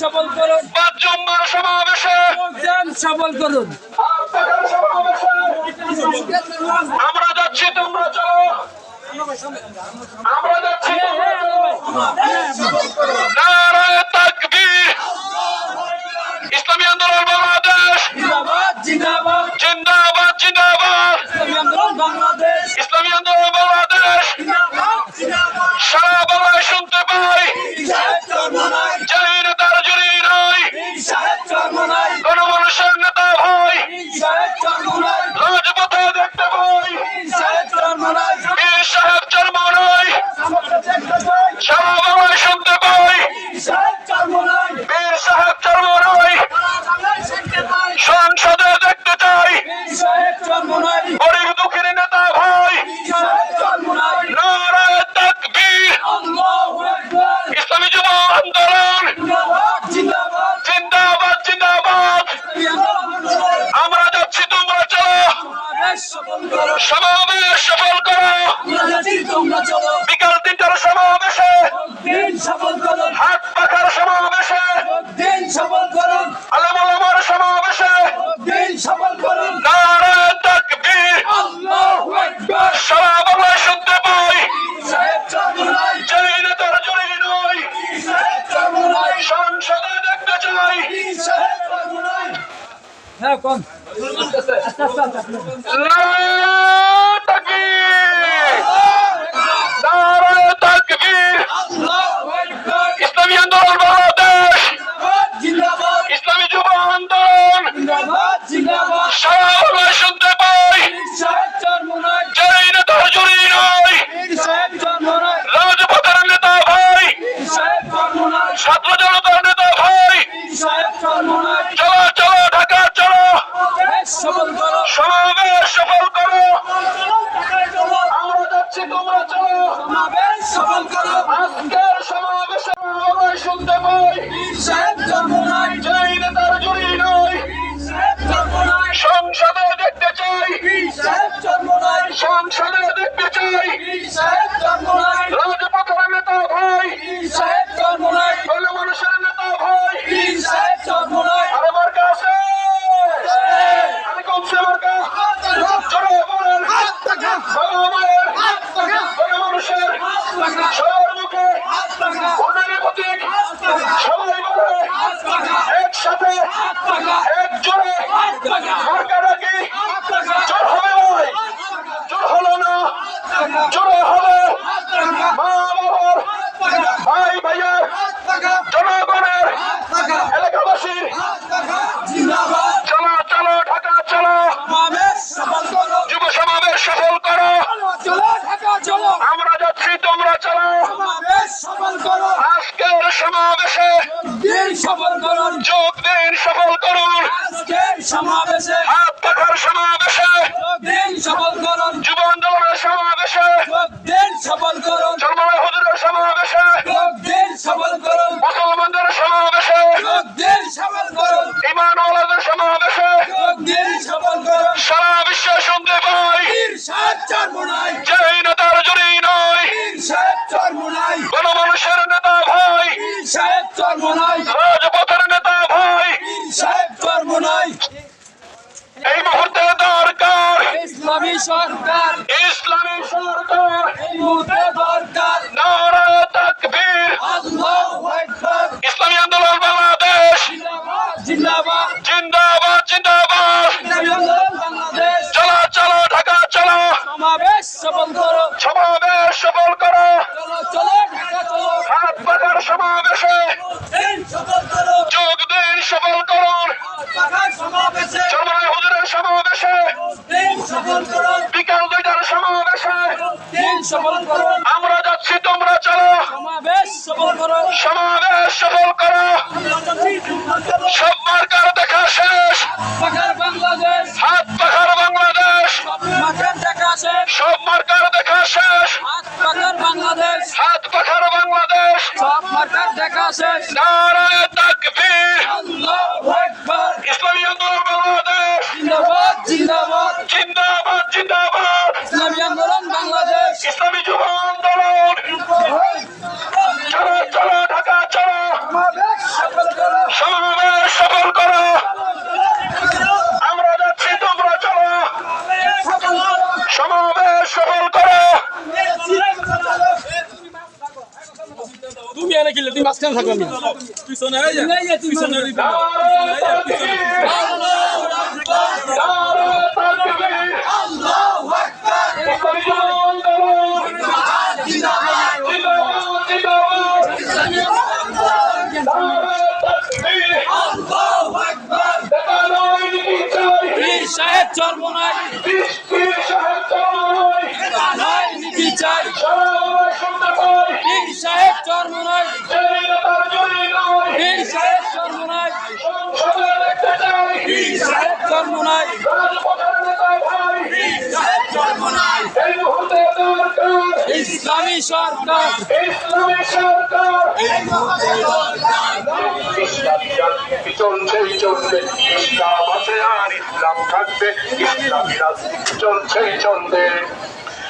সবল করুন। পাঁচ নম্বর করুন। আমরা যাচ্ছি তোমরা চলো। আমরা যাচ্ছি সফল করুন। হাত পাখার সমাবেশে। দিন সফল করুন। আলম আলমার সমাবেশে। দিন সফল করুন। নারা তাকবীর। আল্লাহু আকবার। সারা বাংলা শুনতে পাই। নয় হ্যাঁ কোন আস্তে আস্তে Ankara, Ankara. সবার মুখে উন্নয়নের প্রতীক একসাথে একজোরে সরকার আগে জোর হবে জোর হলো না? জোর লোকদের সবল করুন সময় হুজুরের সমাবেশে। লোকদের সবল করুন মুসলমানদের সমাবেশে। লোকদের সবল করুন ইমান ওয়ালাদের সমাবেশে। লোকদের সবল করুন সারা বিশ্ব শুনতে পাই। বীর সাত চার মোনা। সমাবেশ সফল করো। সমাবেশ সফল করো। চলো চলো হাত পাখার সমাবেশে। যোগ দিন সফল করুন। চরমায় হুজুরের সমাবেশে। বিকাল দুইটার সমাবেশে। আমরা যাচ্ছি তোমরা চলো। সমাবেশ সফল করো। সমাবেশ সফল করো। সব মার্কার দেখা শেষ। বাংলাদেশ। হাত পাখার বাংলাদেশ। সব মার্কার দেখা শেষ। নারায়ণ ইসলামী যুব আন্দোলন জিন্দাবাদ জিন্দাবাদ নারে তাকবীর দেখানো নীতি চাই পীর সাহেব চর্ম নাই। বৃষ্টির সাহায্য নাই। নীতি চাই। সারা শুনতে পাই। পীর সাহেব চর্ম নাই। সেই নেতার জয়ী নয় পীর সাহেব চর্ম নাই। সংসদে দেখতে চাই পীর সাহেব চর্ম নাই। রাজপথের নেতা ভাই সাহেব চর্ম নাই এই মুহূর্তে দরকার ইসলামী সরকার। ইসলামী চলবে। ইসলাম আছে আর ইসলাম থাকবে। ইসলামী রাজনীতি চলছেই চলবে।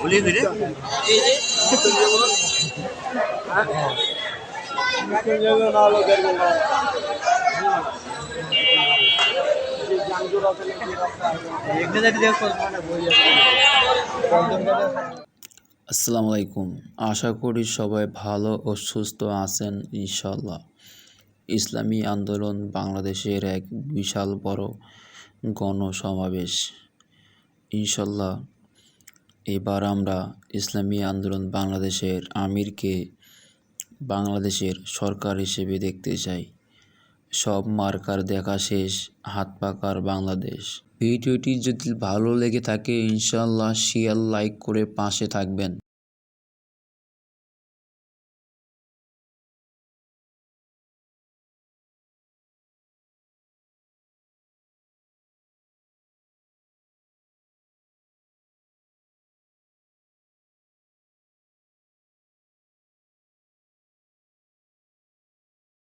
করিমের আসসালামু আলাইকুম। আশা করি সবাই ভালো ও সুস্থ আছেন ইনশাল্লাহ ইসলামী আন্দোলন বাংলাদেশের এক বিশাল বড় গণসমাবেশ। ইনশাল্লাহ, এবার আমরা ইসলামী আন্দোলন বাংলাদেশের আমিরকে বাংলাদেশের সরকার হিসেবে দেখতে চাই। সব মার্কার দেখা শেষ, হাত পাকার বাংলাদেশ। ভিডিওটি যদি ভালো লেগে থাকে, ইনশাল্লাহ শেয়ার লাইক করে পাশে থাকবেন।